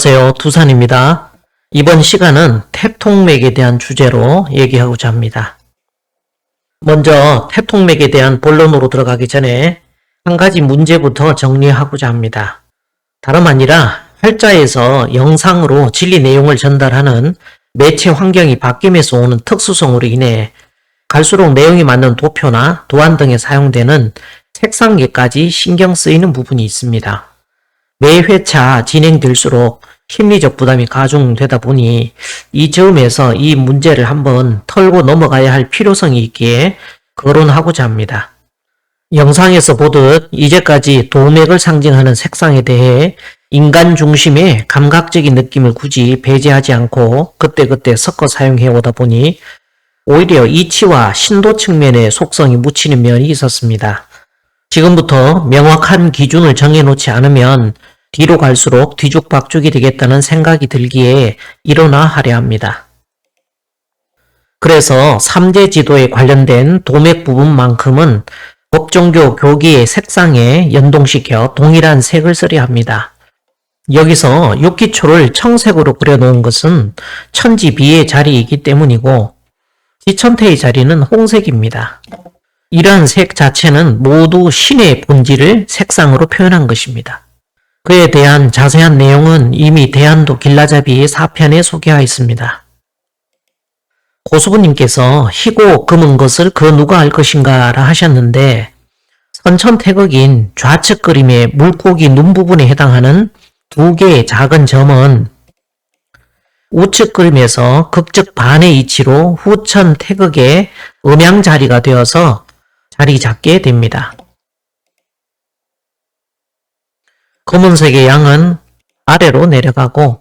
안녕하세요. 두산입니다. 이번 시간은 태통맥에 대한 주제로 얘기하고자 합니다. 먼저 태통맥에 대한 본론으로 들어가기 전에 한 가지 문제부터 정리하고자 합니다. 다름 아니라 활자에서 영상으로 진리 내용을 전달하는 매체 환경이 바뀜에서 오는 특수성으로 인해 갈수록 내용이 맞는 도표나 도안 등에 사용되는 색상계까지 신경 쓰이는 부분이 있습니다. 매 회차 진행될수록 심리적 부담이 가중되다 보니 이 점에서 이 문제를 한번 털고 넘어가야 할 필요성이 있기에 거론하고자 합니다. 영상에서 보듯 이제까지 도맥을 상징하는 색상에 대해 인간 중심의 감각적인 느낌을 굳이 배제하지 않고 그때그때 섞어 사용해 오다 보니 오히려 이치와 신도 측면의 속성이 묻히는 면이 있었습니다. 지금부터 명확한 기준을 정해놓지 않으면 뒤로 갈수록 뒤죽박죽이 되겠다는 생각이 들기에 일어나 하려 합니다. 그래서 삼재 지도에 관련된 도맥 부분만큼은 법종교 교기의 색상에 연동시켜 동일한 색을 쓰려 합니다. 여기서 육기초를 청색으로 그려놓은 것은 천지비의 자리이기 때문이고 지천태의 자리는 홍색입니다. 이러한 색 자체는 모두 신의 본질을 색상으로 표현한 것입니다. 그에 대한 자세한 내용은 이미 대한도 길라잡이 4편에 소개하여 있습니다. 고수부님께서 희고 금은 것을 그 누가 알 것인가 라 하셨는데 선천태극인 좌측 그림의 물고기 눈 부분에 해당하는 두 개의 작은 점은 우측 그림에서 극적 반의 이치로 후천 태극의 음양 자리가 되어서 자리 잡게 됩니다. 검은색의 양은 아래로 내려가고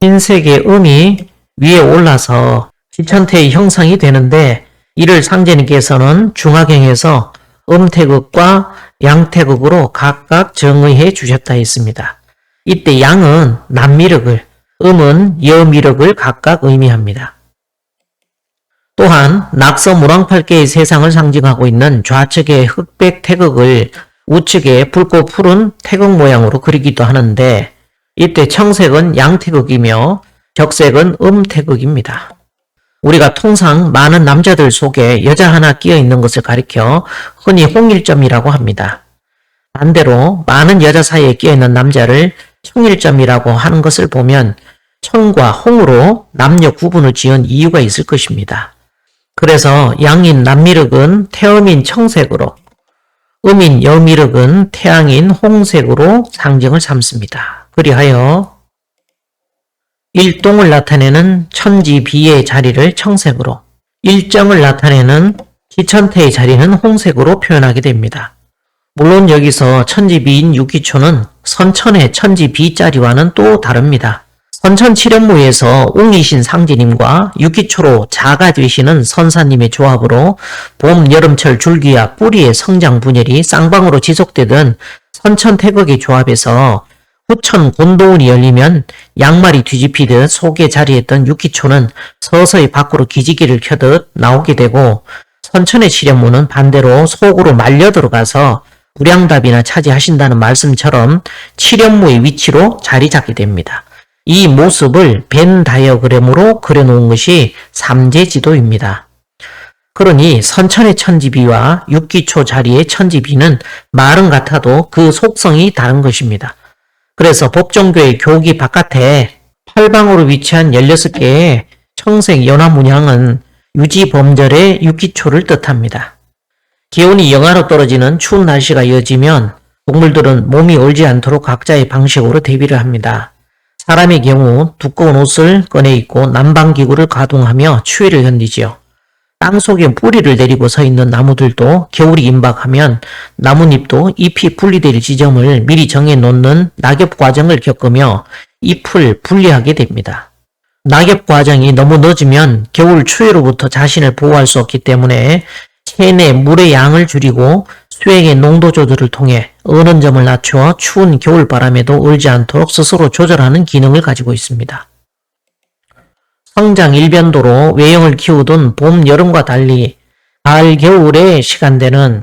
흰색의 음이 위에 올라서 지천태의 형상이 되는데 이를 상제님께서는 중화경에서 음태극과 양태극으로 각각 정의해 주셨다 했습니다. 이때 양은 남미력을, 음은 여미력을 각각 의미합니다. 또한 낙서 무랑팔계의 세상을 상징하고 있는 좌측의 흑백 태극을 우측에 붉고 푸른 태극 모양으로 그리기도 하는데 이때 청색은 양태극이며 적색은 음태극입니다. 우리가 통상 많은 남자들 속에 여자 하나 끼어 있는 것을 가리켜 흔히 홍일점이라고 합니다. 반대로 많은 여자 사이에 끼어 있는 남자를 청일점이라고 하는 것을 보면 청과 홍으로 남녀 구분을 지은 이유가 있을 것입니다. 그래서 양인 남미륵은 태음인 청색으로 음인 여미륵은 태양인 홍색으로 상징을 삼습니다. 그리하여 일동을 나타내는 천지비의 자리를 청색으로, 일정을 나타내는 기천태의 자리는 홍색으로 표현하게 됩니다. 물론 여기서 천지비인 유기초는 선천의 천지비 자리와는 또 다릅니다. 선천 칠연무에서 웅이신 상제님과 유기초로 자가 되시는 선사님의 조합으로 봄, 여름철 줄기와 뿌리의 성장 분열이 쌍방으로 지속되던 선천 태극의 조합에서 후천 곤도운이 열리면 양말이 뒤집히듯 속에 자리했던 유기초는 서서히 밖으로 기지개를 켜듯 나오게 되고 선천의 칠연무는 반대로 속으로 말려 들어가서 무량답이나 차지하신다는 말씀처럼 칠연무의 위치로 자리 잡게 됩니다. 이 모습을 벤 다이어그램으로 그려놓은 것이 삼재지도입니다. 그러니 선천의 천지비와 육기초 자리의 천지비는 말은 같아도 그 속성이 다른 것입니다. 그래서 법정교의 교기 바깥에 팔방으로 위치한 16개의 청색 연화 문양은 유지 범절의 육기초를 뜻합니다. 기온이 영하로 떨어지는 추운 날씨가 이어지면 동물들은 몸이 얼지 않도록 각자의 방식으로 대비를 합니다. 사람의 경우 두꺼운 옷을 꺼내 입고 난방기구를 가동하며 추위를 견디지요. 땅 속에 뿌리를 내리고 서 있는 나무들도 겨울이 임박하면 나뭇잎도 잎이 분리될 지점을 미리 정해 놓는 낙엽 과정을 겪으며 잎을 분리하게 됩니다. 낙엽 과정이 너무 늦으면 겨울 추위로부터 자신을 보호할 수 없기 때문에 체내 물의 양을 줄이고 수액의 농도 조절을 통해 어는 점을 낮추어 추운 겨울바람에도 얼지 않도록 스스로 조절하는 기능을 가지고 있습니다. 성장 일변도로 외형을 키우던 봄, 여름과 달리 가을, 겨울의 시간대는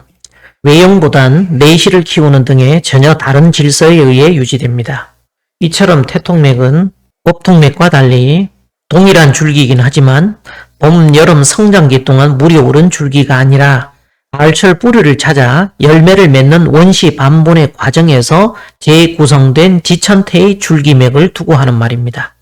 외형보단 내실을 키우는 등의 전혀 다른 질서에 의해 유지됩니다. 이처럼 태통맥은 법통맥과 달리 동일한 줄기이긴 하지만 봄, 여름 성장기 동안 물이 오른 줄기가 아니라 가을철 뿌리를 찾아 열매를 맺는 원시 반본의 과정에서 재구성된 지천태의 줄기맥을 두고 하는 말입니다.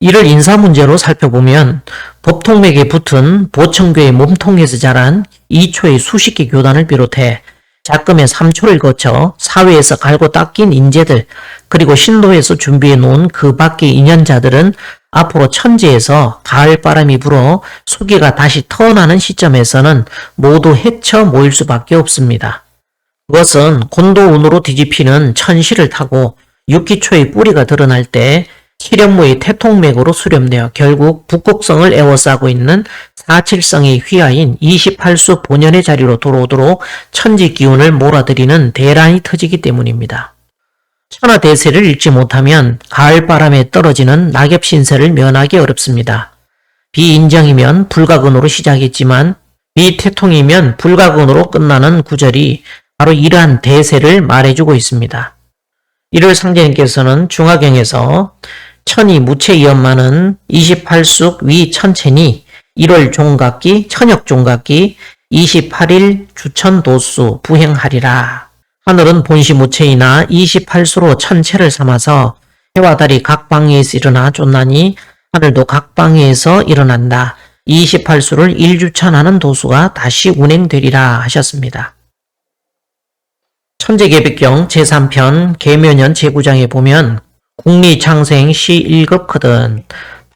이를 인사 문제로 살펴보면 법통맥에 붙은 보청교의 몸통에서 자란 2초의 수십 개 교단을 비롯해 작금의 3초를 거쳐 사회에서 갈고 닦인 인재들 그리고 신도에서 준비해 놓은 그 밖의 인연자들은 앞으로 천지에서 가을바람이 불어 수기가 다시 터나는 시점에서는 모두 헤쳐 모일 수밖에 없습니다. 그것은 곤도운으로 뒤집히는 천시를 타고 육기초의 뿌리가 드러날 때 시련무의 태통맥으로 수렴되어 결국 북극성을 에워싸고 있는 사칠성의 휘하인 28수 본연의 자리로 돌아오도록 천지 기운을 몰아들이는 대란이 터지기 때문입니다. 천하 대세를 읽지 못하면 가을 바람에 떨어지는 낙엽 신세를 면하기 어렵습니다. 비인정이면 불가근으로 시작했지만 비태통이면 불가근으로 끝나는 구절이 바로 이러한 대세를 말해주고 있습니다. 이를 상제님께서는 중화경에서 천이 무체이엄마는 28숙 위 천체니 1월 종각기 천역 종각기 28일 주천도수 부행하리라. 하늘은 본시 무체이나 28수로 천체를 삼아서 해와 달이 각 방에서 일어나 쫓나니 하늘도 각 방에서 일어난다. 28수를 일주천하는 도수가 다시 운행되리라 하셨습니다. 천재계백경 제3편 계묘년 제9장에 보면 국리창생 시 1급거든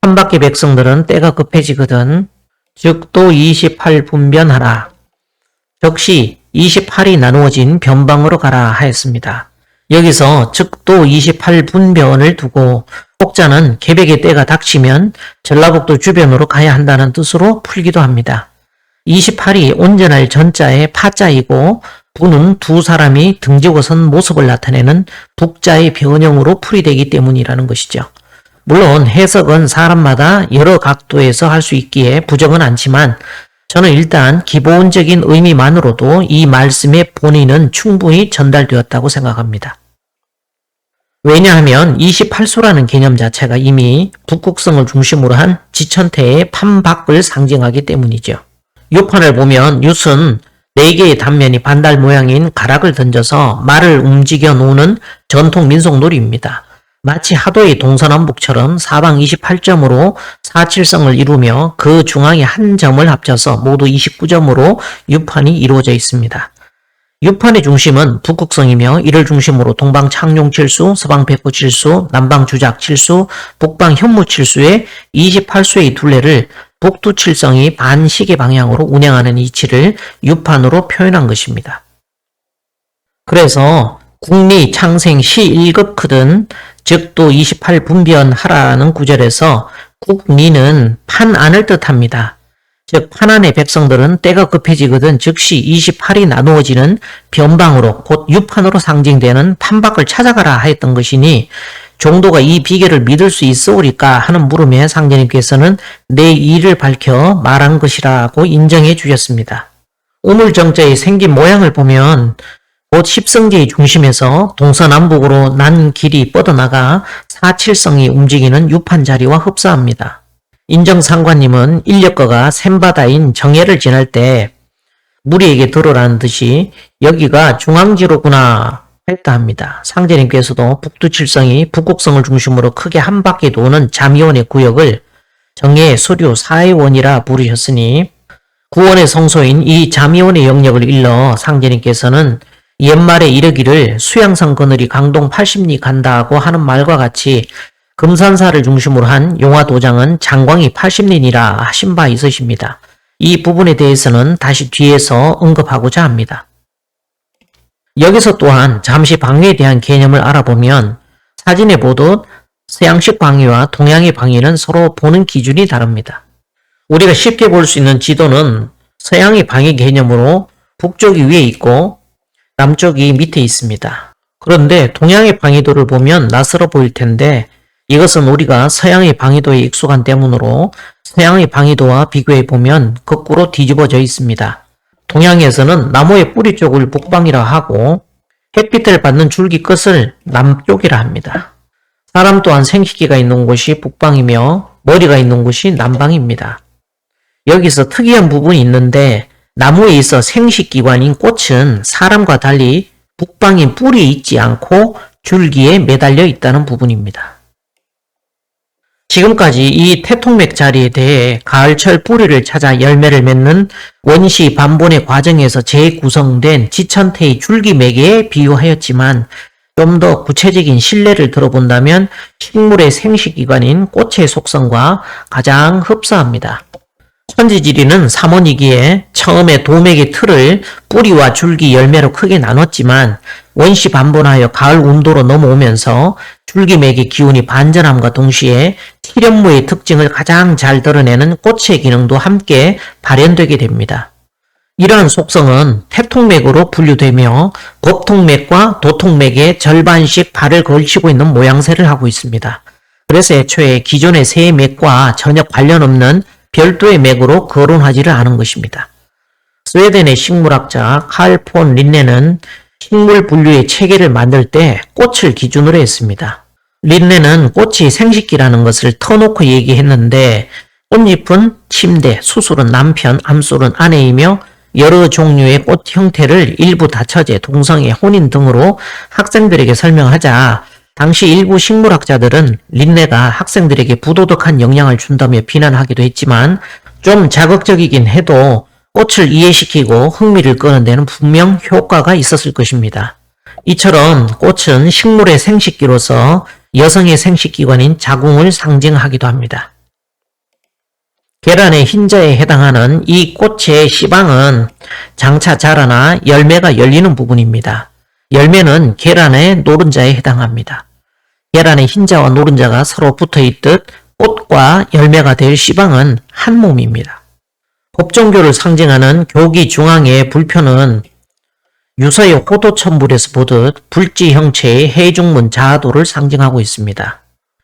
판밖의 백성들은 때가 급해지거든 즉또28 분변하라 적시 28이 나누어진 변방으로 가라 하였습니다. 여기서 즉도 28분변을 두고 혹자는 계백의 때가 닥치면 전라북도 주변으로 가야 한다는 뜻으로 풀기도 합니다. 28이 온전할 전자의 파자이고 부는 두 사람이 등지고 선 모습을 나타내는 북자의 변형으로 풀이되기 때문이라는 것이죠. 물론 해석은 사람마다 여러 각도에서 할 수 있기에 부정은 않지만 저는 일단 기본적인 의미만으로도 이 말씀의 본의는 충분히 전달되었다고 생각합니다. 왜냐하면 28수라는 개념 자체가 이미 북극성을 중심으로 한 지천태의 판박을 상징하기 때문이죠. 요판을 보면 윷은 4개의 단면이 반달 모양인 가락을 던져서 말을 움직여 놓는 전통 민속놀이입니다. 마치 하도의 동서남북처럼 사방 28점으로 사칠성을 이루며 그 중앙에 한 점을 합쳐서 모두 29점으로 유판이 이루어져 있습니다. 유판의 중심은 북극성이며 이를 중심으로 동방 창룡 칠수, 서방 백구 칠수, 남방 주작 칠수, 북방 현무 칠수의 28수의 둘레를 북두 칠성이 반시계 방향으로 운행하는 이치를 유판으로 표현한 것입니다. 그래서 국리 창생 시 1급 크든 즉도 28분변 하라는 구절에서 국리는 판안을 뜻합니다. 즉 판안의 백성들은 때가 급해지거든 즉시 28이 나누어지는 변방으로 곧 유판으로 상징되는 판박을 찾아가라 하였던 것이니 종도가 이 비결을 믿을 수 있어오리까 하는 물음에 상제님께서는 내 이를 밝혀 말한 것이라고 인정해 주셨습니다. 우물정자의 생긴 모양을 보면 곧 십성계의 중심에서 동서남북으로 난 길이 뻗어나가 사칠성이 움직이는 유판 자리와 흡사합니다. 인정상관님은 인력거가 샘바다인 정해를 지날 때 무리에게 들어라는 듯이 여기가 중앙지로구나 했다 합니다. 상제님께서도 북두칠성이 북곡성을 중심으로 크게 한 바퀴 도는 잠이원의 구역을 정해 수류 사해원이라 부르셨으니 구원의 성소인 이 잠이원의 영역을 일러 상제님께서는 옛말에 이르기를 수양성 그늘이 강동 80리 간다고 하는 말과 같이 금산사를 중심으로 한 용화도장은 장광이 80리니라 하신 바 있으십니다. 이 부분에 대해서는 다시 뒤에서 언급하고자 합니다. 여기서 또한 잠시 방위에 대한 개념을 알아보면 사진에 보듯 서양식 방위와 동양의 방위는 서로 보는 기준이 다릅니다. 우리가 쉽게 볼 수 있는 지도는 서양의 방위 개념으로 북쪽이 위에 있고 남쪽이 밑에 있습니다. 그런데 동양의 방위도를 보면 낯설어 보일 텐데 이것은 우리가 서양의 방위도에 익숙한 때문으로 서양의 방위도와 비교해 보면 거꾸로 뒤집어져 있습니다. 동양에서는 나무의 뿌리 쪽을 북방이라 하고 햇빛을 받는 줄기 끝을 남쪽이라 합니다. 사람 또한 생식기가 있는 곳이 북방이며 머리가 있는 곳이 남방입니다. 여기서 특이한 부분이 있는데 나무에 있어 생식기관인 꽃은 사람과 달리 북방에 뿔이 있지 않고 줄기에 매달려 있다는 부분입니다. 지금까지 이 태통맥 자리에 대해 가을철 뿌리를 찾아 열매를 맺는 원시 반본의 과정에서 재구성된 지천태의 줄기맥에 비유하였지만 좀 더 구체적인 신뢰를 들어본다면 식물의 생식기관인 꽃의 속성과 가장 흡사합니다. 천지지리는 삼원이기에 처음에 도맥의 틀을 뿌리와 줄기 열매로 크게 나눴지만 원시 반본하여 가을 운도로 넘어오면서 줄기맥의 기운이 반전함과 동시에 칠연무의 특징을 가장 잘 드러내는 꽃의 기능도 함께 발현되게 됩니다. 이러한 속성은 태통맥으로 분류되며 법통맥과 도통맥의 절반씩 발을 걸치고 있는 모양새를 하고 있습니다. 그래서 애초에 기존의 세 맥과 전혀 관련 없는 별도의 맥으로 거론하지를 않은 것입니다. 스웨덴의 식물학자 칼 폰 린네는 식물 분류의 체계를 만들 때 꽃을 기준으로 했습니다. 린네는 꽃이 생식기라는 것을 터놓고 얘기했는데 꽃잎은 침대, 수술은 남편, 암술은 아내이며 여러 종류의 꽃 형태를 일부 다처제, 동성애, 혼인 등으로 학생들에게 설명하자 당시 일부 식물학자들은 린네가 학생들에게 부도덕한 영향을 준다며 비난하기도 했지만 좀 자극적이긴 해도 꽃을 이해시키고 흥미를 끄는 데는 분명 효과가 있었을 것입니다. 이처럼 꽃은 식물의 생식기로서 여성의 생식기관인 자궁을 상징하기도 합니다. 계란의 흰자에 해당하는 이 꽃의 시방은 장차 자라나 열매가 열리는 부분입니다. 열매는 계란의 노른자에 해당합니다. 계란의 흰자와 노른자가 서로 붙어 있듯 꽃과 열매가 될 시방은 한 몸입니다. 법정교를 상징하는 교기 중앙의 불표는 유서의 호도천불에서 보듯 불지 형체의 해중문 자하도를 상징하고 있습니다.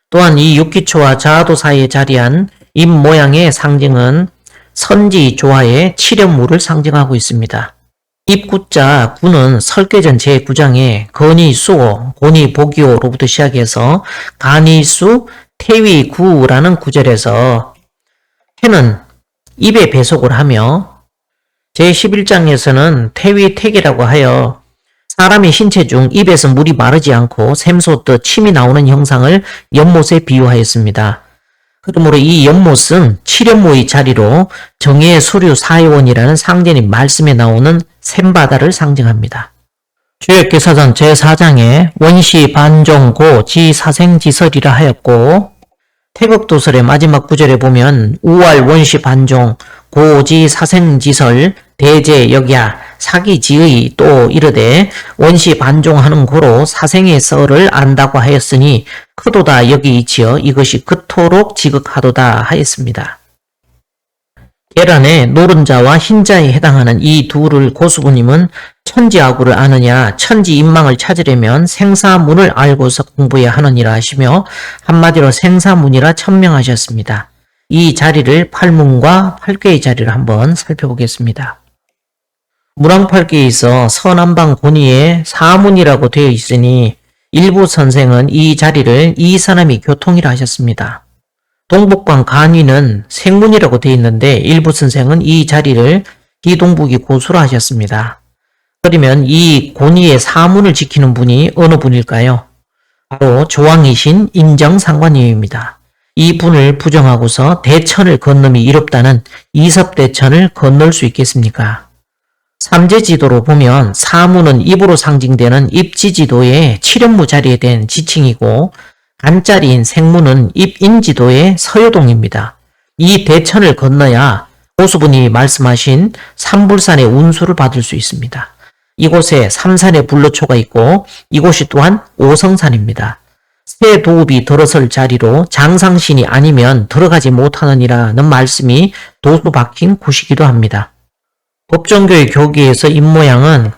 또한 이 육기초와 자하도 사이에 자리한 입 모양의 상징은 선지 조화의 칠연무를 상징하고 있습니다. 입구자 구는 설계전 제9장에 건이수, 고니보기오로부터 시작해서 간이 수, 태위 구라는 구절에서 해는 입에 배속을 하며 제11장에서는 태위택이라고 하여 사람의 신체 중 입에서 물이 마르지 않고 샘솟듯 침이 나오는 형상을 연못에 비유하였습니다. 그러므로 이 연못은 칠연모의 자리로 정의 수류 사회원이라는 상전인 말씀에 나오는 샘바다를 상징합니다. 주역기사전 제4장에 원시 반종고 지사생지설이라 하였고 태극도설의 마지막 구절에 보면 우알 원시 반종 고지 사생지설 대제 역야 사기지의 또 이르되 원시 반종하는 고로 사생의 썰을 안다고 하였으니 크도다 여기 이치어 이것이 그토록 지극하도다 하였습니다. 계란의 노른자와 흰자에 해당하는 이 둘을 고수부님은 천지아구를 아느냐 천지 인망을 찾으려면 생사문을 알고서 공부해야 하느니라 하시며 한마디로 생사문이라 천명하셨습니다. 이 자리를 팔문과 팔괘의 자리를 한번 살펴보겠습니다. 있어 서남방 권위에 사문이라고 되어 있으니 일부 선생은 이 자리를 이 사람이 교통이라 하셨습니다. 동북방 간위는 생문이라고 되어 있는데 일부 선생은 이 자리를 기동북이 고수라 하셨습니다. 그러면 이 권위의 사문을 지키는 분이 어느 분일까요? 바로 조왕이신 인정상관님입니다. 이 분을 부정하고서 대천을 건너이 이롭다는 이섭대천을 건널 수 있겠습니까? 삼재지도로 보면 사무는 입으로 상징되는 입지지도의 칠연무 자리에 된 지칭이고 간자리인 생무는 입인지도의 서요동입니다. 이 대천을 건너야 고수분이 말씀하신 삼불산의 운수를 받을 수 있습니다. 이곳에 삼산의 불로초가 있고 이곳이 또한 오성산입니다. 새 도읍이 들어설 자리로 장상신이 아니면 들어가지 못하느니라는 말씀이 도수 박힌 곳이기도 합니다. 법정교의 교기에서 입모양은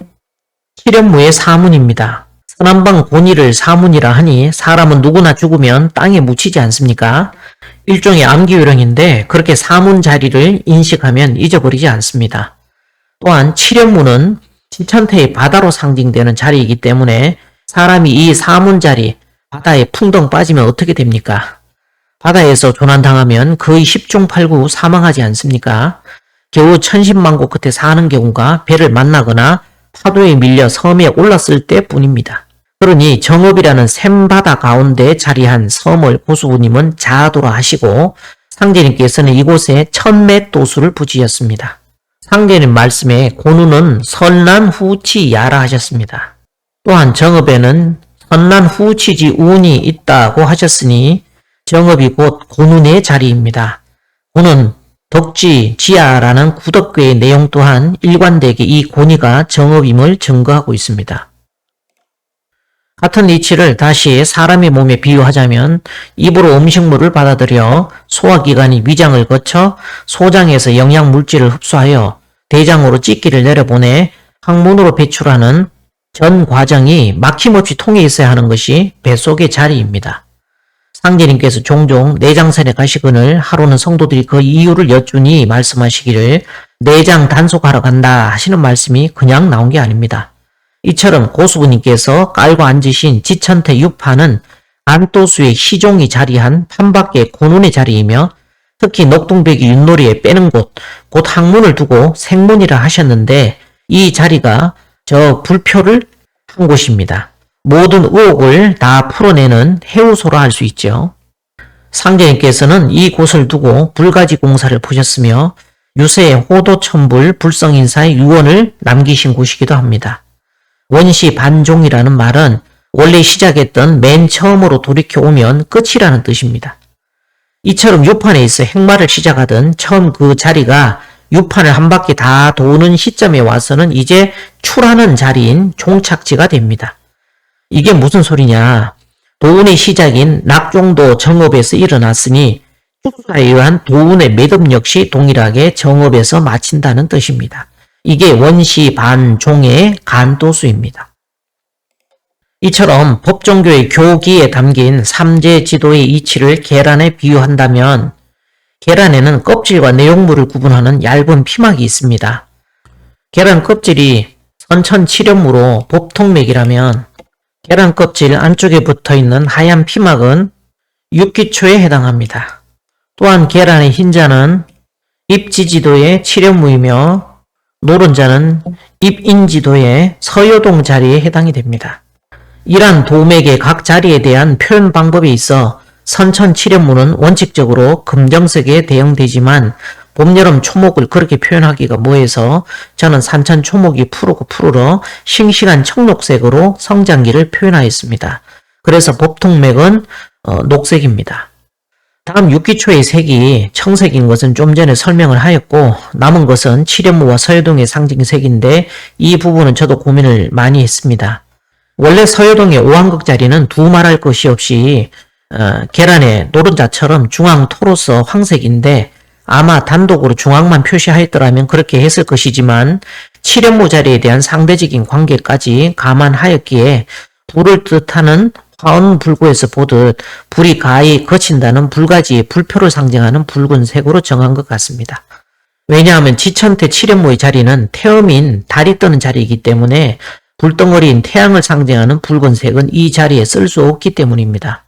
칠연무의 사문입니다. 서남방 고니를 사문이라 하니 사람은 누구나 죽으면 땅에 묻히지 않습니까? 일종의 암기요령인데 그렇게 사문 자리를 인식하면 잊어버리지 않습니다. 또한 칠연무는 지천태의 바다로 상징되는 자리이기 때문에 사람이 이 사문 자리, 바다에 풍덩 빠지면 어떻게 됩니까? 바다에서 조난당하면 거의 10중 8구 사망하지 않습니까? 겨우 천신만고 끝에 사는 경우가 배를 만나거나 파도에 밀려 섬에 올랐을 때 뿐입니다. 그러니 정읍이라는 샘바다 가운데 자리한 섬을 고수부님은 자도로 하시고 상제님께서는 이곳에 천매도수를 부지었습니다. 상제님 말씀에 고누는 선난 후치야라 하셨습니다. 또한 정읍에는 선난 후치지 운이 있다고 하셨으니 정읍이 곧 고눈의 자리입니다. 고는 덕지 지야라는 구덕괴의 내용 또한 일관되게 이 고니가 정읍임을 증거하고 있습니다. 같은 이치를 다시 사람의 몸에 비유하자면 입으로 음식물을 받아들여 소화기관이 위장을 거쳐 소장에서 영양 물질을 흡수하여 대장으로 찢기를 내려보내 항문으로 배출하는 전 과정이 막힘없이 통해 있어야 하는 것이 뱃속의 자리입니다. 상제님께서 종종 내장산에 가시거늘 하루는 성도들이 그 이유를 여쭈니 말씀하시기를 내장 단속하러 간다 하시는 말씀이 그냥 나온 게 아닙니다. 이처럼 고수부님께서 깔고 앉으신 지천태 유파는 안도수의 희종이 자리한 판밖의 고눈의 자리이며 특히 녹동백이 윷놀이에 빼는 곳, 곧 항문을 두고 생문이라 하셨는데 이 자리가 저 불표를 한 곳입니다. 모든 의혹을 다 풀어내는 해우소라 할 수 있죠. 상제님께서는 이 곳을 두고 불가지 공사를 보셨으며 유세의 호도천불 불성인사의 유언을 남기신 곳이기도 합니다. 원시 반종이라는 말은 원래 시작했던 맨 처음으로 돌이켜 오면 끝이라는 뜻입니다. 이처럼 유판에 있어 행마를 시작하던 처음 그 자리가 유판을 한 바퀴 다 도는 시점에 와서는 이제 출하는 자리인 종착지가 됩니다. 이게 무슨 소리냐? 도운의 시작인 낙종도 정업에서 일어났으니 축사에 의한 도운의 매듭 역시 동일하게 정업에서 마친다는 뜻입니다. 이게 원시 반 종의 간도수입니다. 이처럼 법종교의 교기에 담긴 삼재 지도의 이치를 계란에 비유한다면 계란에는 껍질과 내용물을 구분하는 얇은 피막이 있습니다. 계란 껍질이 선천치렴무로 법통맥이라면 계란 껍질 안쪽에 붙어 있는 하얀 피막은 육기초에 해당합니다. 또한 계란의 흰자는 입지지도의 칠연무이며 노른자는 입인지도의 서요동 자리에 해당이 됩니다. 이러한 도맥의 각 자리에 대한 표현 방법에 있어 선천칠연무는 원칙적으로 금정색에 대응되지만 봄, 여름 초목을 그렇게 표현하기가 뭐해서 저는 산천 초목이 푸르고 푸르러 싱싱한 청록색으로 성장기를 표현하였습니다. 그래서 법통맥은 어, 녹색입니다. 다음 육기초의 색이 청색인 것은 좀 전에 설명을 하였고 남은 것은 칠연무와 서여동의 상징색인데 이 부분은 저도 고민을 많이 했습니다. 원래 서여동의 오한극 자리는 두 말할 것이 없이 어, 계란의 노른자처럼 중앙 토로서 황색인데 아마 단독으로 중앙만 표시하였더라면 그렇게 했을 것이지만 칠연모 자리에 대한 상대적인 관계까지 감안하였기에 불을 뜻하는 화원불구에서 보듯 불이 가히 거친다는 불가지의 불표를 상징하는 붉은색으로 정한 것 같습니다. 왜냐하면 지천태 칠연모의 자리는 태음인 달이 뜨는 자리이기 때문에 불덩어리인 태양을 상징하는 붉은색은 이 자리에 쓸 수 없기 때문입니다.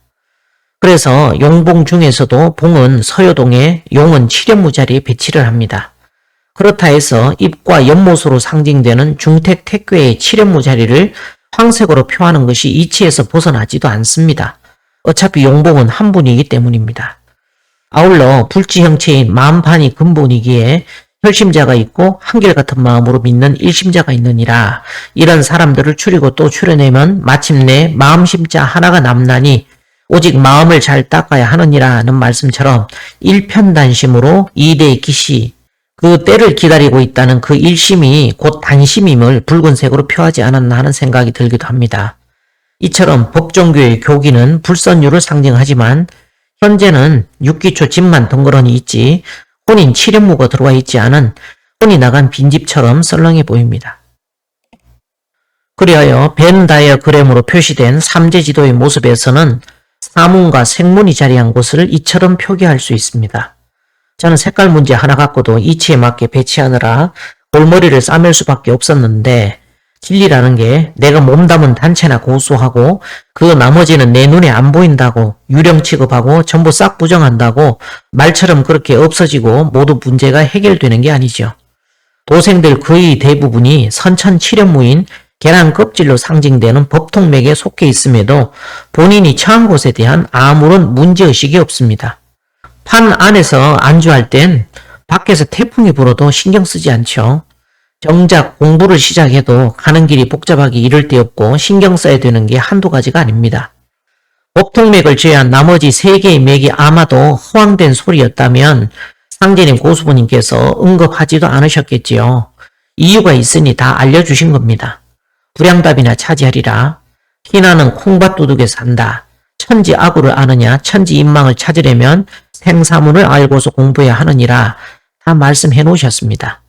그래서 용봉 중에서도 봉은 서여동에 용은 칠연무 자리에 배치를 합니다. 그렇다 해서 입과 연못으로 상징되는 중택 택괴의 칠연무 자리를 황색으로 표하는 것이 이치에서 벗어나지도 않습니다. 어차피 용봉은 한 분이기 때문입니다. 아울러 불지 형체인 마음판이 근본이기에 혈심자가 있고 한결같은 마음으로 믿는 일심자가 있느니라 이런 사람들을 추리고 또 추려내면 마침내 마음심자 하나가 남나니 오직 마음을 잘 닦아야 하느니라는 말씀처럼 일편단심으로 이대의 기시 그 때를 기다리고 있다는 그 일심이 곧 단심임을 붉은색으로 표하지 않았나 하는 생각이 들기도 합니다. 이처럼 법종교의 교기는 불선율을 상징하지만 현재는 육기초 집만 덩그러니 있지 혼인 칠연무가 들어와 있지 않은 혼이 나간 빈집처럼 썰렁해 보입니다. 그리하여 벤 다이어그램으로 표시된 삼재지도의 모습에서는 사문과 생문이 자리한 곳을 이처럼 표기할 수 있습니다. 저는 색깔 문제 하나 갖고도 이치에 맞게 배치하느라 골머리를 싸맬 수밖에 없었는데 진리라는 게 내가 몸담은 단체나 고수하고 그 나머지는 내 눈에 안 보인다고 유령 취급하고 전부 싹 부정한다고 말처럼 그렇게 없어지고 모두 문제가 해결되는 게 아니죠. 도생들 거의 대부분이 선천치련무인 계란 껍질로 상징되는 법통맥에 속해 있음에도 본인이 처한 곳에 대한 아무런 문제의식이 없습니다. 판 안에서 안주할 땐 밖에서 태풍이 불어도 신경 쓰지 않죠. 정작 공부를 시작해도 가는 길이 복잡하기 이를 데 없고 신경 써야 되는 게 한두 가지가 아닙니다. 법통맥을 제외한 나머지 세 개의 맥이 아마도 허황된 소리였다면 상제님 고수부님께서 언급하지도 않으셨겠지요. 이유가 있으니 다 알려주신 겁니다. 불량답이나 차지하리라. 희나는 콩밭도둑에 산다. 천지 아구를 아느냐 천지 인망을 찾으려면 생사문을 알고서 공부해야 하느니라 다 말씀해 놓으셨습니다.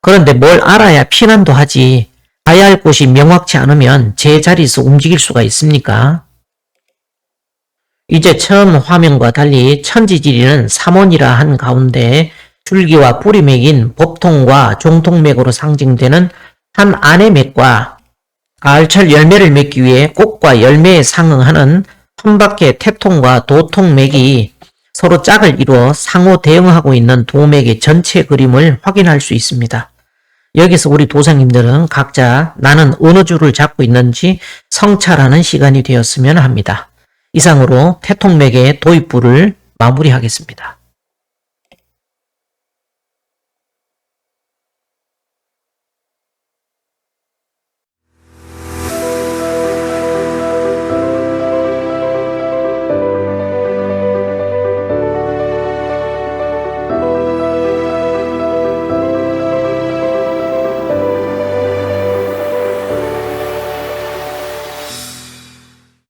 그런데 뭘 알아야 피난도 하지. 가야 할 곳이 명확치 않으면 제 자리에서 움직일 수가 있습니까? 이제 처음 화면과 달리 천지지리는 삼원이라 한 가운데 줄기와 뿌리 맥인 법통과 종통맥으로 상징되는 한 안의 맥과 가을철 열매를 맺기 위해 꽃과 열매에 상응하는 한박의 태통과 도통맥이 서로 짝을 이루어 상호 대응하고 있는 도맥의 전체 그림을 확인할 수 있습니다. 여기서 우리 도사님들은 각자 나는 어느 줄을 잡고 있는지 성찰하는 시간이 되었으면 합니다. 이상으로 태통맥의 도입부를 마무리하겠습니다.